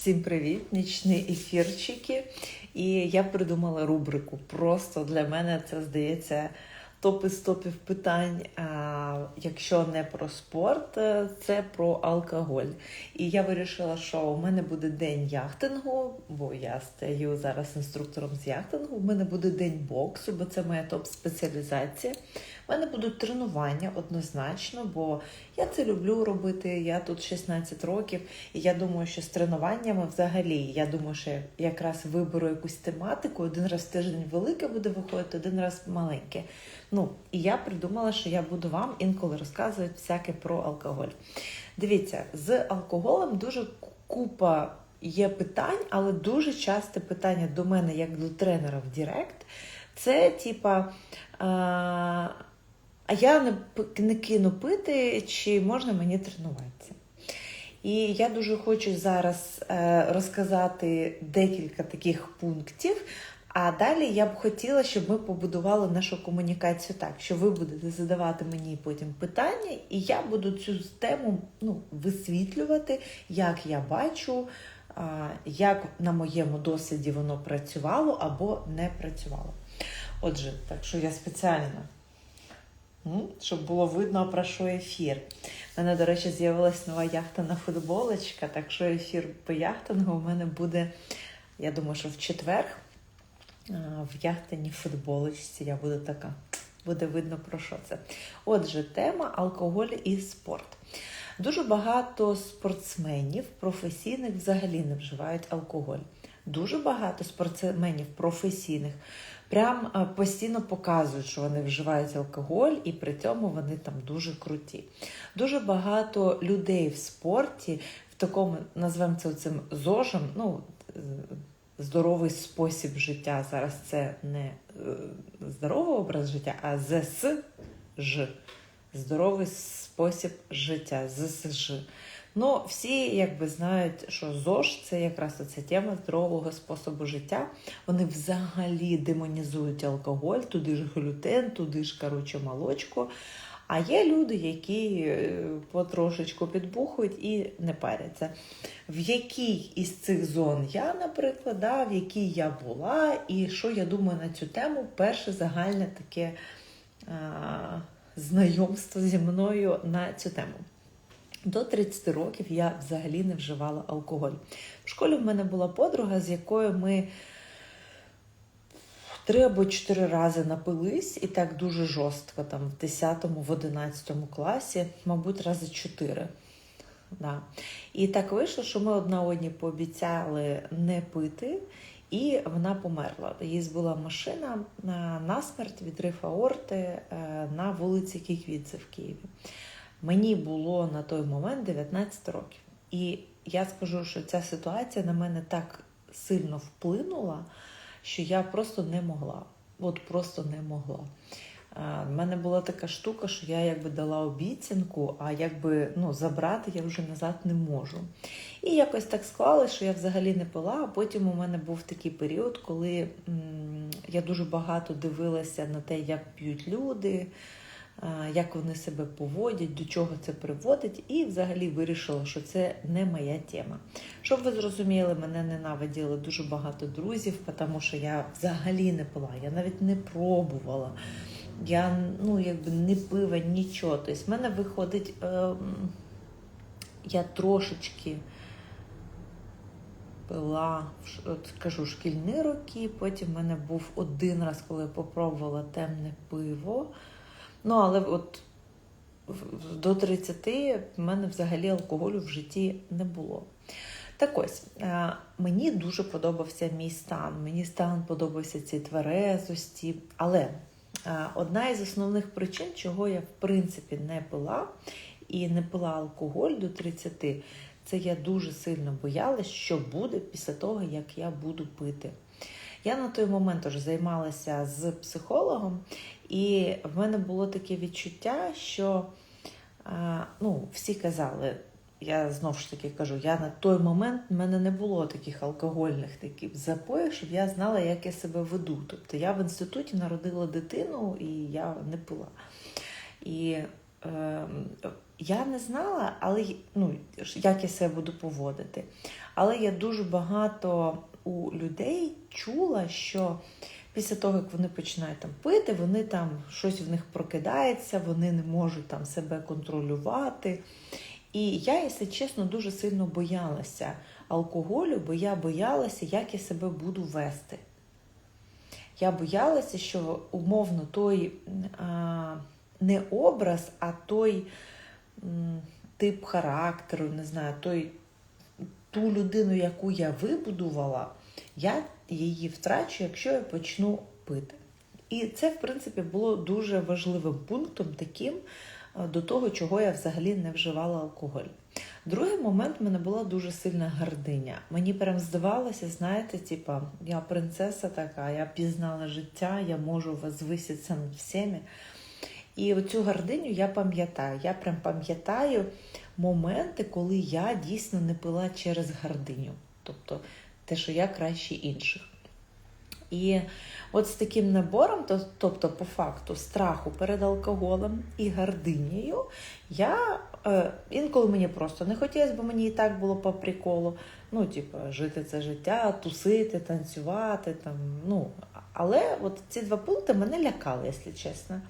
Всім привіт! Нічні ефірчики. І я придумала рубрику. Просто для мене це здається топи з топів питань. А, якщо не про спорт, це про алкоголь. І я вирішила, що у мене буде день яхтингу, бо я стаю зараз інструктором з яхтингу. У мене буде день боксу, бо це моя топ-спеціалізація. У мене будуть тренування однозначно, бо я це люблю робити. Я тут 16 років, і я думаю, що з тренуваннями взагалі я думаю, що якраз виберу якусь тематику. Один раз в тиждень велике буде виходити, один раз маленьке. Ну і я придумала, що я буду вам інколи розказувати всяке про алкоголь. Дивіться, з алкоголем дуже купа. Є питань, але дуже часте питання до мене, як до тренера в Директ, це типа. А я не, не кину пити, чи можна мені тренуватися? І я дуже хочу зараз е, розказати декілька таких пунктів. А далі я б хотіла, щоб ми побудували нашу комунікацію так, що ви будете задавати мені потім питання, і я буду цю тему ну, висвітлювати, як я бачу, як на моєму досвіді воно працювало або не працювало. Отже, так що я спеціально, щоб було видно, про що ефір. У мене, до речі, з'явилась нова яхтана футболочка, так що ефір по яхтингу у мене буде, я думаю, що в четвер в яхтаній футболочці я буду така. Буде видно про що це. Отже, тема алкоголь і спорт. Дуже багато спортсменів професійних взагалі не вживають алкоголь. Дуже багато спортсменів професійних прям постійно показують, що вони вживають алкоголь, і при цьому вони там дуже круті. Дуже багато людей в спорті, в такому, назвемо це цим зожем, ну, здоровий спосіб життя. Зараз це не е, здоровий образ життя, а ЗСЖ. Здоровий спосіб життя. ЗСЖ. Ну, всі якби знають, що ЗОЖ це якраз ця тема здорового способу життя. Вони взагалі демонізують алкоголь, туди ж глютен, туди ж коротше, молочко. А є люди, які е, потрошечку підбухують і не паряться. В якій із цих зон я, наприклад, да, в якій я була, і що я думаю на цю тему, перше загальне таке а, знайомство зі мною на цю тему. До 30 років я взагалі не вживала алкоголь. В школі в мене була подруга, з якою ми три або чотири рази напились, і так дуже жорстко, там в 10-му, в 11 класі, мабуть, рази чотири. Да. І так вийшло, що ми одна одні пообіцяли не пити, і вона померла. Їй збила машина на смерть відрив аорти е, на вулиці Кіквідзе в Києві. Мені було на той момент 19 років. І я скажу, що ця ситуація на мене так сильно вплинула що я просто не могла. От просто не могла. У мене була така штука, що я якби дала обіцянку, а якби ну, забрати я вже назад не можу. І якось так склалося, що я взагалі не пила. А потім у мене був такий період, коли м я дуже багато дивилася на те, як п'ють люди як вони себе поводять, до чого це приводить, і взагалі вирішила, що це не моя тема. Щоб ви зрозуміли, мене ненавиділи дуже багато друзів, тому що я взагалі не пила, я навіть не пробувала. Я ну, якби не пива нічого. Тобто в мене виходить, е, я трошечки пила, от кажу, шкільні роки. Потім в мене був один раз, коли я попробувала темне пиво. Ну, але от до 30 в мене взагалі алкоголю в житті не було. Так ось, е, мені дуже подобався мій стан. Мені стан подобався ці тверезості. Але е, одна із основних причин, чого я в принципі не пила і не пила алкоголь до 30, це я дуже сильно боялась, що буде після того, як я буду пити. Я на той момент теж займалася з психологом, і в мене було таке відчуття, що ну, всі казали, я знову ж таки кажу, я на той момент в мене не було таких алкогольних таких запоїв, щоб я знала, як я себе веду. Тобто я в інституті народила дитину і я не пила. І е, я не знала, але ну, як я себе буду поводити. Але я дуже багато у людей чула, що після того, як вони починають там пити, вони там щось в них прокидається, вони не можуть там себе контролювати. І я, якщо чесно, дуже сильно боялася алкоголю, бо я боялася, як я себе буду вести. Я боялася, що умовно той а, не образ, а той м, тип характеру, не знаю, той, ту людину, яку я вибудувала, я її втрачу, якщо я почну пити. І це, в принципі, було дуже важливим пунктом таким е, до того, чого я взагалі не вживала алкоголь. Другий момент в мене була дуже сильна гординя. Мені прям здавалося, знаєте, типа, я принцеса така, я пізнала життя, я можу возвиситися над всіми. І оцю гординю я пам'ятаю. Я прям пам'ятаю моменти, коли я дійсно не пила через гординю. Тобто те, що я краще інших. І от з таким набором, тобто, по факту, страху перед алкоголем і гординею, я е, інколи мені просто не хотілося, бо мені і так було по приколу. Ну, типу, жити це життя, тусити, танцювати. Там, ну, але от ці два пункти мене лякали, якщо чесно.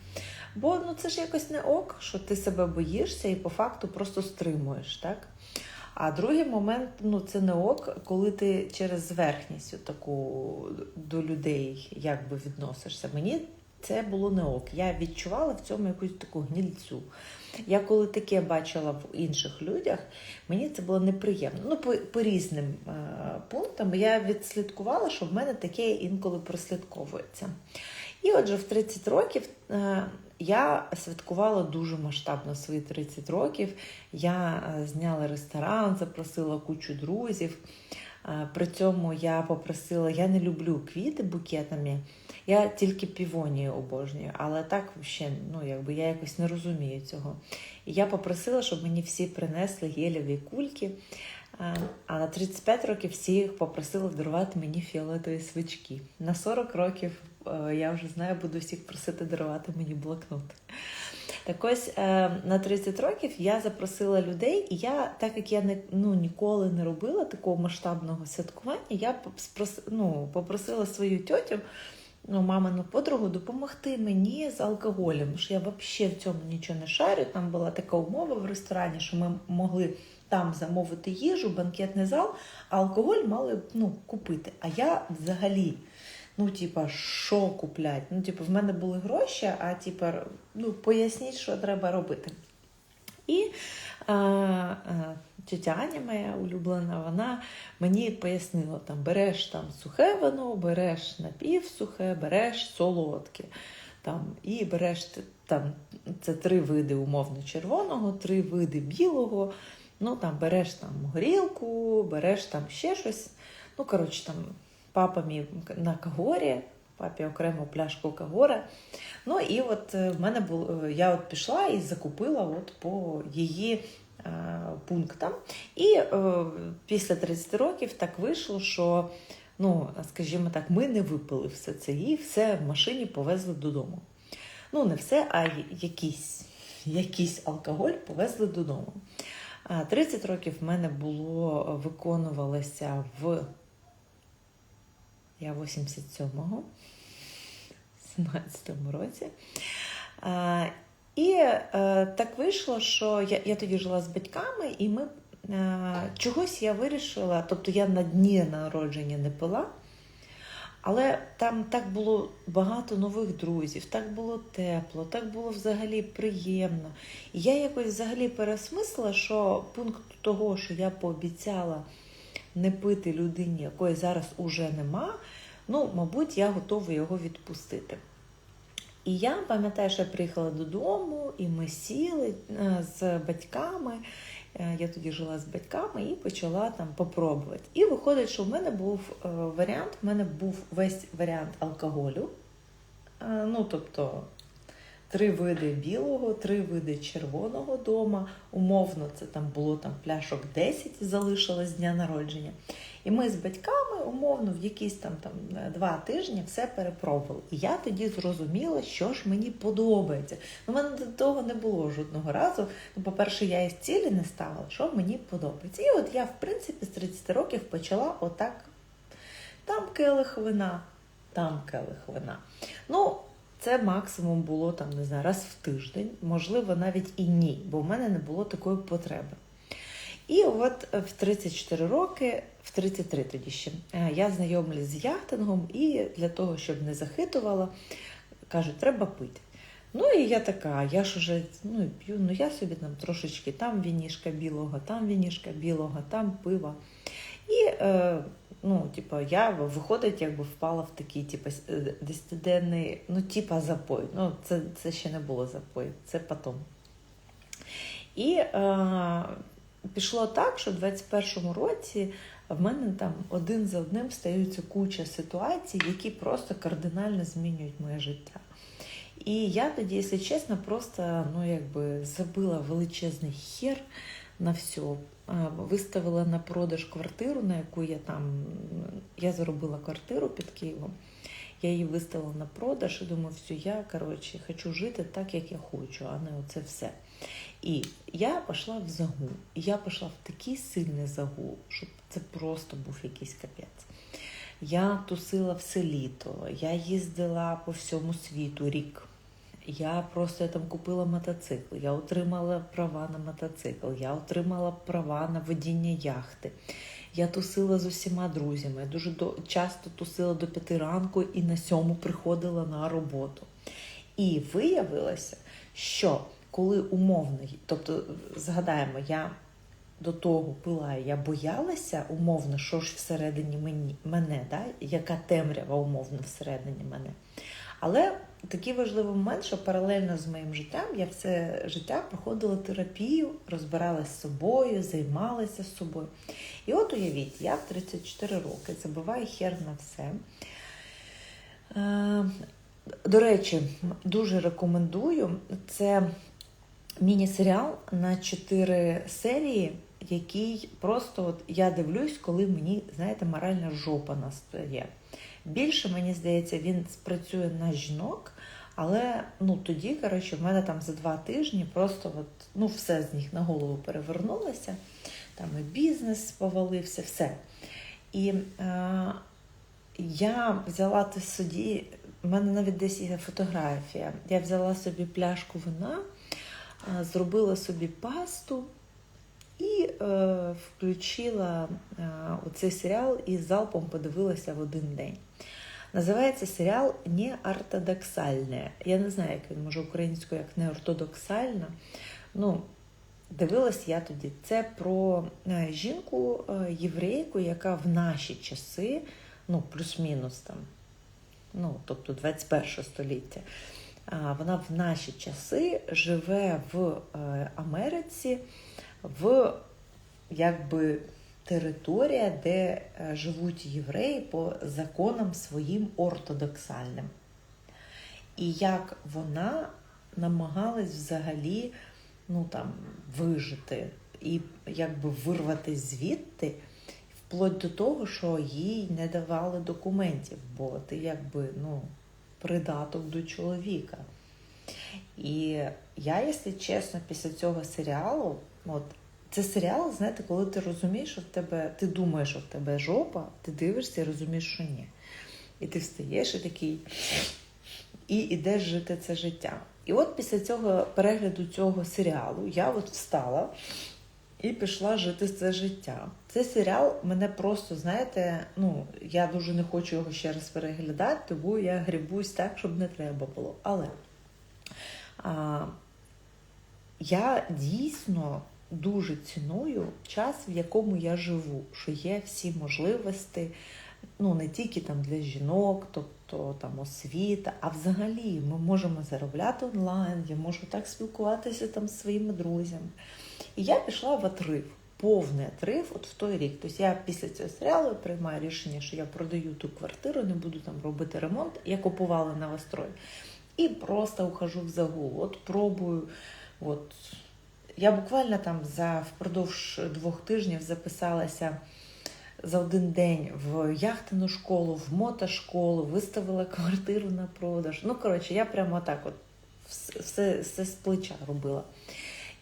Бо ну, це ж якось не ок, що ти себе боїшся і по факту просто стримуєш, так? А другий момент ну це не ок, коли ти через зверхність таку до людей якби відносишся. Мені це було не ок. Я відчувала в цьому якусь таку гнільцю. Я коли таке бачила в інших людях, мені це було неприємно. Ну, по, по різним е, пунктам я відслідкувала, що в мене таке інколи прослідковується. І отже, в 30 років е, я святкувала дуже масштабно свої 30 років. Я е, зняла ресторан, запросила кучу друзів. Е, При цьому я попросила, я не люблю квіти букетами, я тільки півонію обожнюю, але так ще, ну, якби я якось не розумію цього. І я попросила, щоб мені всі принесли гелеві кульки. А на 35 років всі їх попросили дарувати мені фіолетові свічки. На 40 років я вже знаю, буду всіх просити дарувати мені блокноти. Так ось е, на 30 років я запросила людей, і я, так як я не, ну, ніколи не робила такого масштабного святкування, я ну, попросила свою тьотю, ну, мамину подругу, допомогти мені з алкоголем. Що я взагалі в цьому нічого не шарю. Там була така умова в ресторані, що ми могли там замовити їжу, банкетний зал, а алкоголь мали ну, купити. А я взагалі. Ну, типа, що куплять? Ну, типу, в мене були гроші, а типа, ну, поясніть, що треба робити. І а, а, тетя Аня, моя улюблена, вона мені пояснила: там береш там сухе вино, береш напівсухе, береш солодке. Там, і береш там, це три види умовно червоного, три види білого. Ну, там береш там горілку, береш там ще щось. Ну, коротше, там папа мій на кагорі, папі окремо пляшку кагора. Ну і от е, в мене було, я от пішла і закупила от по її е, пунктам. І е, після 30 років так вийшло, що, ну, скажімо так, ми не випили все це і все в машині повезли додому. Ну, не все, а якийсь, якийсь алкоголь повезли додому. 30 років в мене було виконувалося в я 87-го, 17-му році. А, і е, так вийшло, що я, я тоді жила з батьками, і ми е, чогось я вирішила, тобто я на дні народження не пила. Але там так було багато нових друзів, так було тепло, так було взагалі приємно. І я якось взагалі переосмислила, що пункт того, що я пообіцяла не пити людині, якої зараз уже нема, ну, мабуть, я готова його відпустити. І я пам'ятаю, що я приїхала додому, і ми сіли е, з батьками. Е, Я тоді жила з батьками і почала там попробувати. І виходить, що в мене був е, варіант, в мене був весь варіант алкоголю. Ну, тобто три види білого, три види червоного дома. Умовно, це там було там пляшок 10 залишилось з дня народження. І ми з батьками, умовно, в якісь там, там два тижні все перепробували. І я тоді зрозуміла, що ж мені подобається. Ну, в мене до того не було жодного разу. Ну, по-перше, я із цілі не ставила, що мені подобається. І от я, в принципі, з 30 років почала отак. Там келих вина, там келих вина. Ну, це максимум було там, не знаю, раз в тиждень, можливо, навіть і ні, бо в мене не було такої потреби. І от в 34 роки, в 33 тоді ще, е, я знайомлюсь з яхтингом, і для того, щоб не захитувала, кажуть, треба пити. Ну і я така, я ж уже ну, п'ю, ну я собі там трошечки там вінішка білого, там вінішка білого, там пива. І е, ну, типу, я виходить, якби впала в такий, типу, десятиденний, ну, типа запой. Ну, це це ще не було запой, це потом. І е, пішло так, що в 21-му році в мене там один за одним стаються куча ситуацій, які просто кардинально змінюють моє життя. І я тоді, якщо чесно, просто ну, якби забила величезний хер на все. Виставила на продаж квартиру, на яку я там я заробила квартиру під Києвом. Я її виставила на продаж і думаю, все, я коротше, хочу жити так, як я хочу, а не оце все. І я пішла в загул. І я пішла в такий сильний загул, щоб це просто був якийсь капець. Я тусила все літо, я їздила по всьому світу рік. Я просто там купила мотоцикл, я отримала права на мотоцикл, я отримала права на водіння яхти. Я тусила з усіма друзями. Я дуже до, часто тусила до п'яти ранку і на сьому приходила на роботу. І виявилося, що коли умовний, тобто згадаємо, я до того пила, я боялася умовно, що ж всередині мені, мене, да? яка темрява умовно всередині мене. Але такий важливий момент, що паралельно з моїм життям я все життя проходила терапію, розбиралася з собою, займалася з собою. І от уявіть, я в 34 роки забиваю хер на все. Е, до речі, дуже рекомендую це міні-серіал на 4 серії, який просто от я дивлюсь, коли мені, знаєте, моральна жопа настає. Більше, мені здається, він спрацює на жінок, але ну, тоді, коротше, в мене там за два тижні просто от, ну, все з них на голову перевернулося. Там і бізнес повалився, все. І е, я взяла ти суді, в мене навіть десь є фотографія. Я взяла собі пляшку вина, е, зробила собі пасту. І е, включила е, цей серіал і залпом подивилася в один день. Називається серіал «Неортодоксальне». Я не знаю, як він може українською, як неортодоксальна. Ну, дивилась я тоді. Це про е, жінку е, єврейку, яка в наші часи, ну, плюс-мінус там, ну, тобто 21 століття. Вона в наші часи живе в е, Америці в якби територія, де е, живуть євреї по законам своїм ортодоксальним. І як вона намагалась взагалі ну, там, вижити і якби вирвати звідти, вплоть до того, що їй не давали документів, бо ти якби ну, придаток до чоловіка. І я, якщо чесно, після цього серіалу, от це серіал, знаєте, коли ти розумієш, що в тебе, ти думаєш, що в тебе жопа, ти дивишся і розумієш, що ні. І ти встаєш і такий, і йдеш жити це життя. І от після цього перегляду цього серіалу я от встала і пішла жити це життя. Цей серіал мене просто, знаєте, ну, я дуже не хочу його ще раз переглядати, тому я грібусь так, щоб не треба було. Але а, я дійсно дуже ціную час, в якому я живу, що є всі можливості, ну не тільки там для жінок, тобто там освіта, а взагалі ми можемо заробляти онлайн, я можу так спілкуватися там з своїми друзями. І я пішла в отрив. Повний отрив от в той рік. Тобто я після цього серіалу приймаю рішення, що я продаю ту квартиру, не буду там робити ремонт. Я купувала новострой. І просто ухожу в загул. От пробую. От я буквально там за впродовж двох тижнів записалася за один день в яхтину школу, в мотошколу, виставила квартиру на продаж. Ну, коротше, я прямо так от все, все, з плеча робила.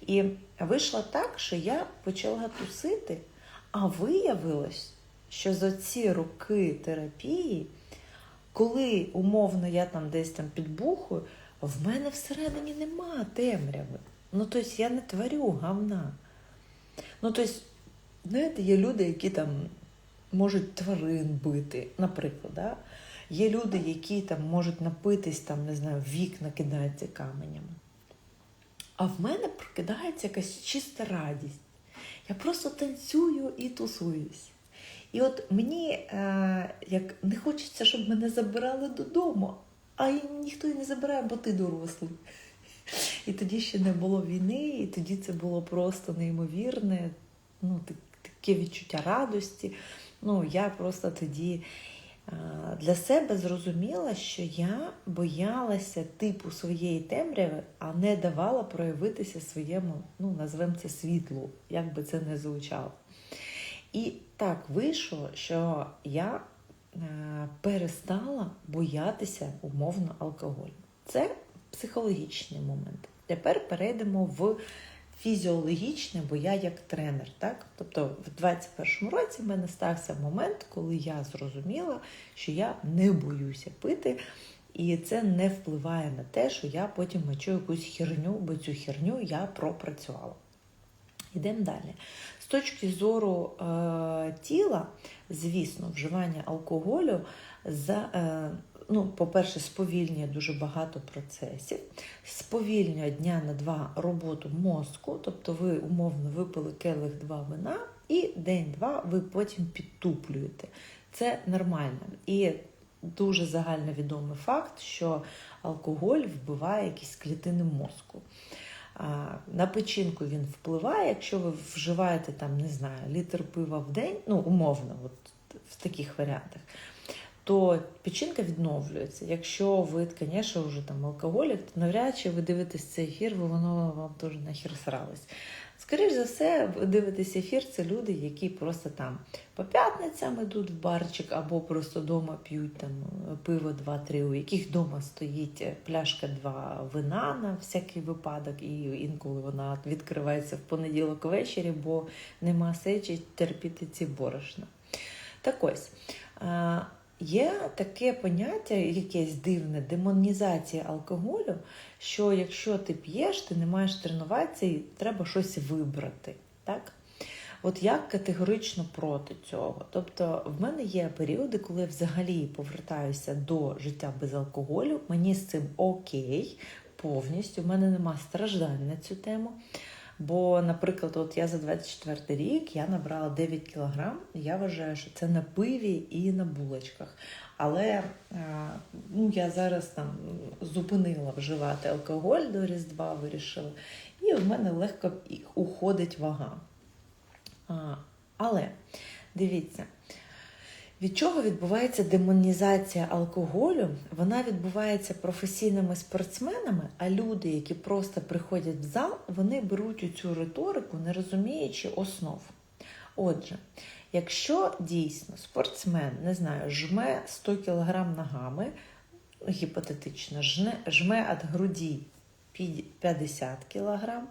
І вийшло так, що я почала тусити, а виявилось, що за ці роки терапії, коли умовно я там десь там підбухую, в мене всередині нема темряви. Ну, тобто я не творю гавна. Ну, тобто, знаєте, є люди, які там можуть тварин бити, наприклад. Да? Є люди, які там можуть напитись, там, не знаю, вікна кидаються каменями. А в мене прокидається якась чиста радість. Я просто танцюю і тусуюсь. І от мені е, як не хочеться, щоб мене забирали додому, а ніхто і не забирає, бо ти дорослий. І тоді ще не було війни, і тоді це було просто неймовірне, ну, таке відчуття радості. Ну, я просто тоді для себе зрозуміла, що я боялася типу своєї темряви, а не давала проявитися своєму, ну, назвемо це світлу, як би це не звучало. І так вийшло, що я перестала боятися умовно алкоголю. Це психологічний момент. Тепер перейдемо в фізіологічне, бо я як тренер. Так? Тобто в 21-му році в мене стався момент, коли я зрозуміла, що я не боюся пити, і це не впливає на те, що я потім мочу якусь херню, бо цю херню я пропрацювала. Йдемо далі. З точки зору е, тіла, звісно, вживання алкоголю за, е, ну, по-перше, сповільнює дуже багато процесів, сповільнює дня на два роботу мозку, тобто ви умовно випили келих два вина, і день-два ви потім підтуплюєте. Це нормально. І дуже загальновідомий факт, що алкоголь вбиває якісь клітини мозку. На печінку він впливає, якщо ви вживаєте там, не знаю, літр пива в день, ну умовно, от в таких варіантах, то печінка відновлюється. Якщо ви, звісно, вже там алкоголік, то навряд чи ви дивитесь цей ефір, бо воно вам теж нахер сралось. Скоріше за все, ви дивитесь ефір, це люди, які просто там по п'ятницям йдуть в барчик або просто вдома п'ють там пиво 2-3, у яких вдома стоїть пляшка 2 вина на всякий випадок, і інколи вона відкривається в понеділок ввечері, бо нема сечі терпіти ці борошна. Так ось. Є таке поняття, якесь дивне, демонізація алкоголю, що якщо ти п'єш, ти не маєш тренуватися і треба щось вибрати. Так? От я категорично проти цього. Тобто, в мене є періоди, коли я взагалі повертаюся до життя без алкоголю, мені з цим окей, повністю, в мене нема страждань на цю тему. Бо, наприклад, от я за 24 рік я набрала 9 кілограм, я вважаю, що це на пиві і на булочках. Але е, ну, я зараз там зупинила вживати алкоголь до Різдва, вирішила, і в мене легко уходить вага. Але дивіться, від чого відбувається демонізація алкоголю? Вона відбувається професійними спортсменами, а люди, які просто приходять в зал, вони беруть цю риторику, не розуміючи основ. Отже, якщо дійсно спортсмен, не знаю, жме 100 кг ногами, гіпотетично, жме від груді 50 кг,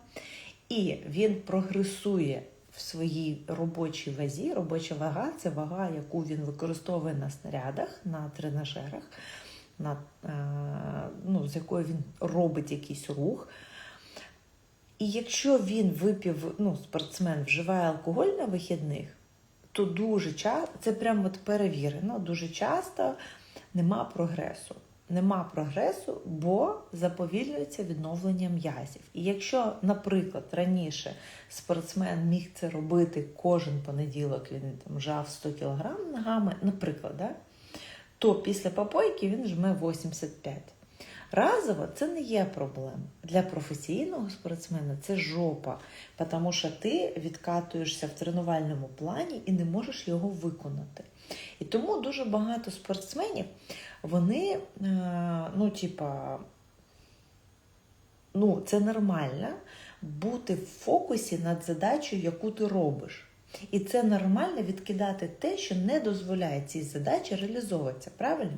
і він прогресує в своїй робочій вазі. Робоча вага це вага, яку він використовує на снарядах, на тренажерах, на, е, ну, з якою він робить якийсь рух. І якщо він випів, ну, спортсмен вживає алкоголь на вихідних, то дуже часто, це прямо от перевірено, дуже часто нема прогресу. Нема прогресу, бо заповільнюється відновлення м'язів. І якщо, наприклад, раніше спортсмен міг це робити кожен понеділок, він там жав 100 кг ногами, наприклад, да? то після попойки він жме 85. Разово це не є проблема. Для професійного спортсмена це жопа, тому що ти відкатуєшся в тренувальному плані і не можеш його виконати. І тому дуже багато спортсменів, вони, ну, типа, ну, це нормально бути в фокусі над задачею, яку ти робиш. І це нормально відкидати те, що не дозволяє цій задачі реалізовуватися, правильно?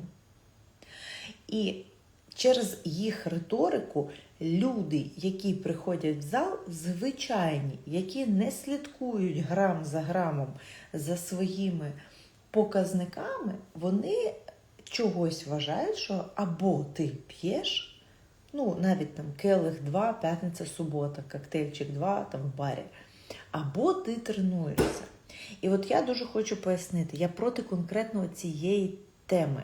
І через їх риторику люди, які приходять в зал, звичайні, які не слідкують грам за грамом за своїми показниками, вони чогось вважають, що або ти п'єш, ну навіть там келих 2, п'ятниця, субота, коктейльчик 2 там в барі, або ти тренуєшся. І от я дуже хочу пояснити, я проти конкретно цієї теми.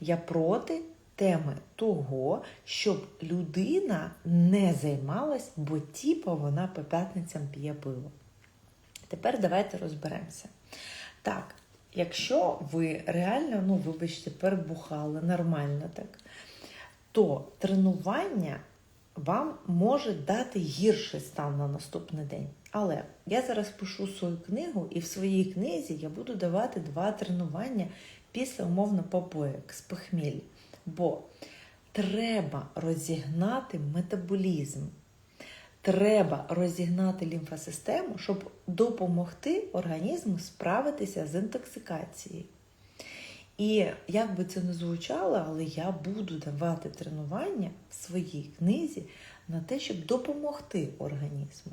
Я проти теми того, щоб людина не займалась, бо тіпо вона по п'ятницям п'є пиво. Тепер давайте розберемося. Так, якщо ви реально, ну, вибачте, перебухали нормально так, то тренування вам може дати гірший стан на наступний день. Але я зараз пишу свою книгу, і в своїй книзі я буду давати два тренування після умовно попоїк з похмілля. Бо треба розігнати метаболізм. Треба розігнати лімфосистему, щоб допомогти організму справитися з інтоксикацією. І як би це не звучало, але я буду давати тренування в своїй книзі на те, щоб допомогти організму.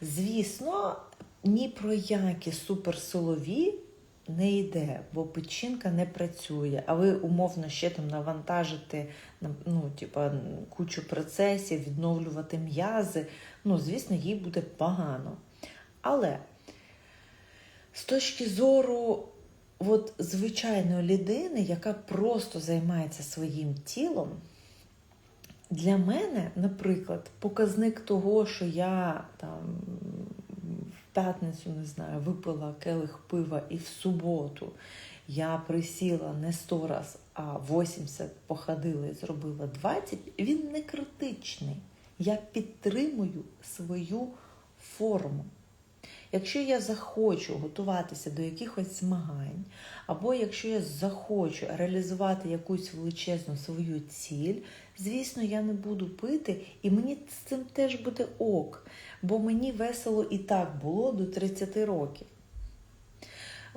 Звісно, ні про які суперсилові не йде, бо печінка не працює, а ви умовно ще там навантажите ну, типа, кучу процесів, відновлювати м'язи. Ну, звісно, їй буде погано. Але з точки зору от, звичайної людини, яка просто займається своїм тілом, для мене, наприклад, показник того, що я там п'ятницю не знаю, випила келих пива, і в суботу я присіла не 100 раз, а 80 походила і зробила 20, він не критичний. Я підтримую свою форму. Якщо я захочу готуватися до якихось змагань, або якщо я захочу реалізувати якусь величезну свою ціль, звісно, я не буду пити, і мені з цим теж буде ок, бо мені весело і так було до 30 років.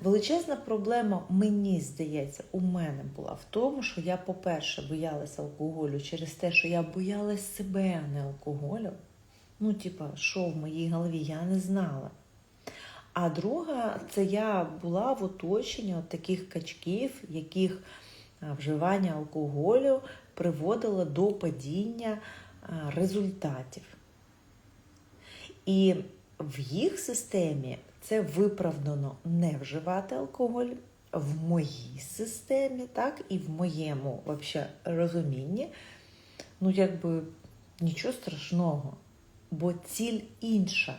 Величезна проблема, мені здається, у мене була в тому, що я, по-перше, боялася алкоголю через те, що я боялась себе, а не алкоголю. Ну, типа, що в моїй голові, я не знала. А друга, це я була в оточенні от таких качків, яких вживання алкоголю приводило до падіння результатів. І в їх системі це виправдано не вживати алкоголь. В моїй системі, так, і в моєму вообще, розумінні, ну, якби нічого страшного, бо ціль інша.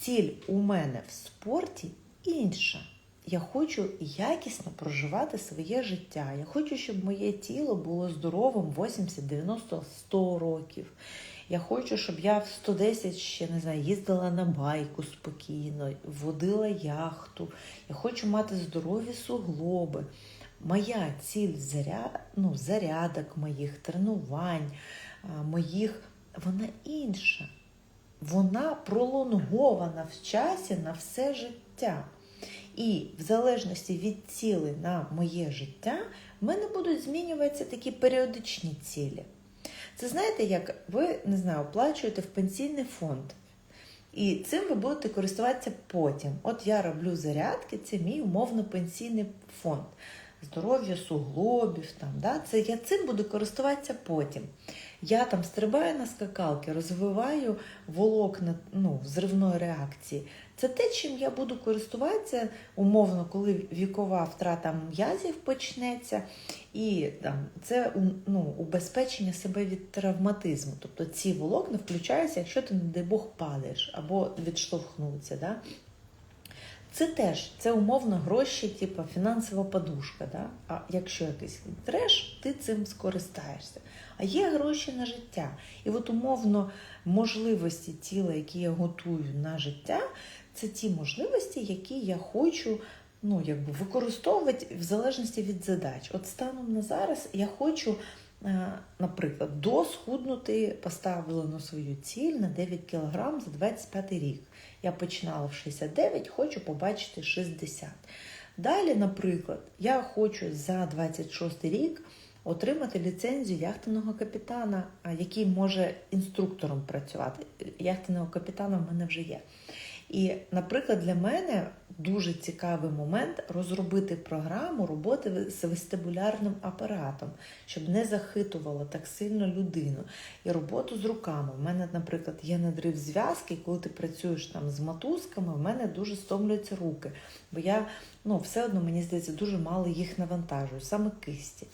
Ціль у мене в спорті інша. Я хочу якісно проживати своє життя. Я хочу, щоб моє тіло було здоровим 80, 90, 100 років. Я хочу, щоб я в 110 ще не знаю, їздила на байку спокійно, водила яхту. Я хочу мати здорові суглоби. Моя ціль заряд, ну, зарядок моїх тренувань, моїх, вона інша вона пролонгована в часі на все життя. І в залежності від цілей на моє життя, в мене будуть змінюватися такі періодичні цілі. Це знаєте, як ви не знаю, оплачуєте в пенсійний фонд. І цим ви будете користуватися потім. От я роблю зарядки, це мій умовно пенсійний фонд. Здоров'я суглобів, там, да? це я цим буду користуватися потім. Я там стрибаю на скакалки, розвиваю волокна ну, взривної реакції. Це те, чим я буду користуватися умовно, коли вікова втрата м'язів почнеться, і там це ну, убезпечення себе від травматизму. Тобто ці волокна включаються, якщо ти, не дай Бог, падаєш або відштовхнуться. Да? Це теж це умовно гроші, типу фінансова подушка. Да? А якщо якийсь треш, ти цим скористаєшся. А є гроші на життя. І от умовно можливості тіла, які я готую на життя, це ті можливості, які я хочу ну, якби використовувати в залежності від задач. От станом на зараз я хочу. Е, наприклад, досхуднути поставила на свою ціль на 9 кг за 25 рік. Я починала в 69, хочу побачити 60. Далі, наприклад, я хочу за 26 рік отримати ліцензію яхтенного капітана, який може інструктором працювати. Яхтенного капітана в мене вже є. І, наприклад, для мене дуже цікавий момент розробити програму роботи з вестибулярним апаратом, щоб не захитувало так сильно людину. І роботу з руками. У мене, наприклад, є надрив зв'язки, коли ти працюєш там з мотузками, в мене дуже стомлюються руки. Бо я ну, все одно, мені здається, дуже мало їх навантажую, саме кисті.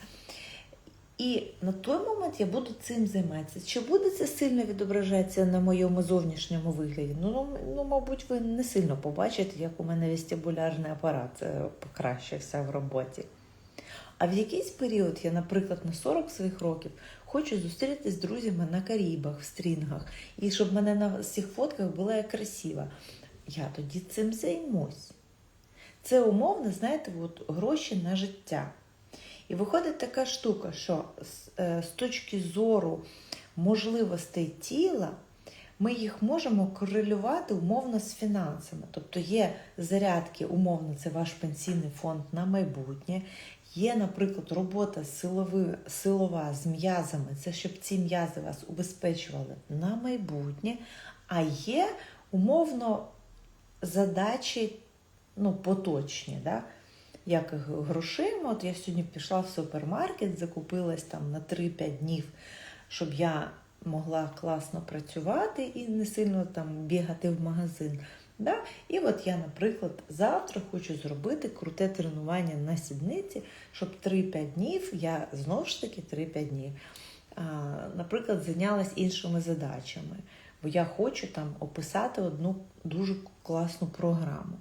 І на той момент я буду цим займатися. Чи буде це сильно відображатися на моєму зовнішньому вигляді? Ну, ну, ну мабуть, ви не сильно побачите, як у мене вестибулярний апарат е, покращився в роботі. А в якийсь період я, наприклад, на 40 своїх років хочу зустрітися з друзями на Карібах, в стрінгах, і щоб мене на цих фотках була я красива. Я тоді цим займусь. Це умовно, знаєте, от гроші на життя. І виходить така штука, що з, е, з точки зору можливостей тіла ми їх можемо корелювати умовно з фінансами. Тобто є зарядки, умовно, це ваш пенсійний фонд на майбутнє. Є, наприклад, робота силови, силова з м'язами, це щоб ці м'язи вас убезпечували на майбутнє. А є умовно задачі ну, поточні. Да? Як грошима. От я сьогодні пішла в супермаркет, закупилась там на 3-5 днів, щоб я могла класно працювати і не сильно там бігати в магазин. Да? І от я, наприклад, завтра хочу зробити круте тренування на сідниці, щоб 3-5 днів я знову ж таки 3-5 днів, а, наприклад, зайнялась іншими задачами. Бо я хочу там описати одну дуже класну програму.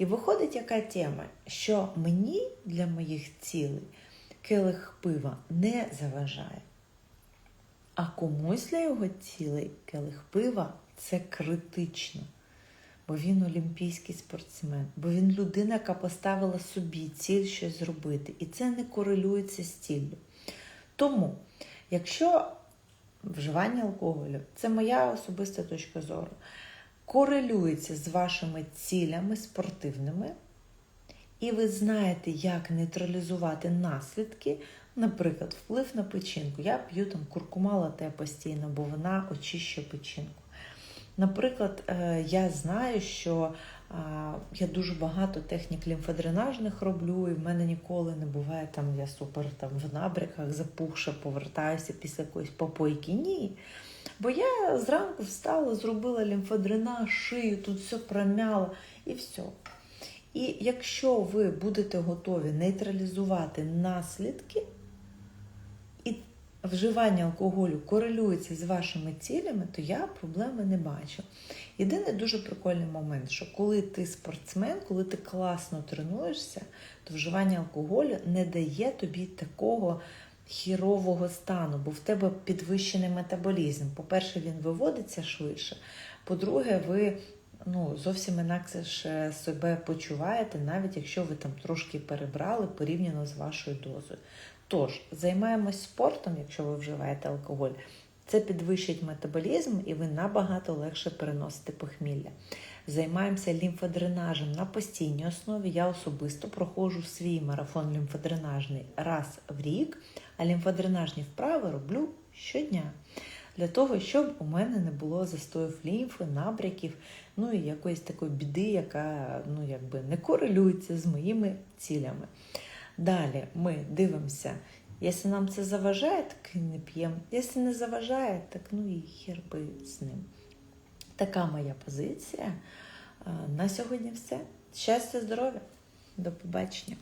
І виходить яка тема, що мені для моїх цілей келих пива не заважає. А комусь для його цілей келих пива це критично. Бо він олімпійський спортсмен, бо він людина, яка поставила собі ціль щось зробити. І це не корелюється з ціллю. Тому, якщо вживання алкоголю це моя особиста точка зору корелюється з вашими цілями спортивними, і ви знаєте, як нейтралізувати наслідки, наприклад, вплив на печінку. Я п'ю там куркума лате постійно, бо вона очищує печінку. Наприклад, е, я знаю, що я дуже багато технік лімфодренажних роблю, і в мене ніколи не буває там, я супер там в набряках запухша, повертаюся після якоїсь попойки. Ні. Бо я зранку встала, зробила лімфодренаж, шию, тут все промяла і все. І якщо ви будете готові нейтралізувати наслідки, і вживання алкоголю корелюється з вашими цілями, то я проблеми не бачу. Єдиний дуже прикольний момент, що коли ти спортсмен, коли ти класно тренуєшся, то вживання алкоголю не дає тобі такого хірового стану, бо в тебе підвищений метаболізм. По-перше, він виводиться швидше. По-друге, ви ну, зовсім інакше ж себе почуваєте, навіть якщо ви там трошки перебрали порівняно з вашою дозою. Тож, займаємось спортом, якщо ви вживаєте алкоголь. Це підвищить метаболізм і ви набагато легше переносите похмілля. Займаємося лімфодренажем на постійній основі. Я особисто проходжу свій марафон лімфодренажний раз в рік, а лімфодренажні вправи роблю щодня. Для того, щоб у мене не було застоїв лімфи, набряків, ну і якоїсь такої біди, яка ну, якби не корелюється з моїми цілями. Далі ми дивимося, якщо нам це заважає, так і не п'ємо. Якщо не заважає, так ну і хер би з ним. Така моя позиція. На сьогодні все. Щастя, здоров'я. До побачення.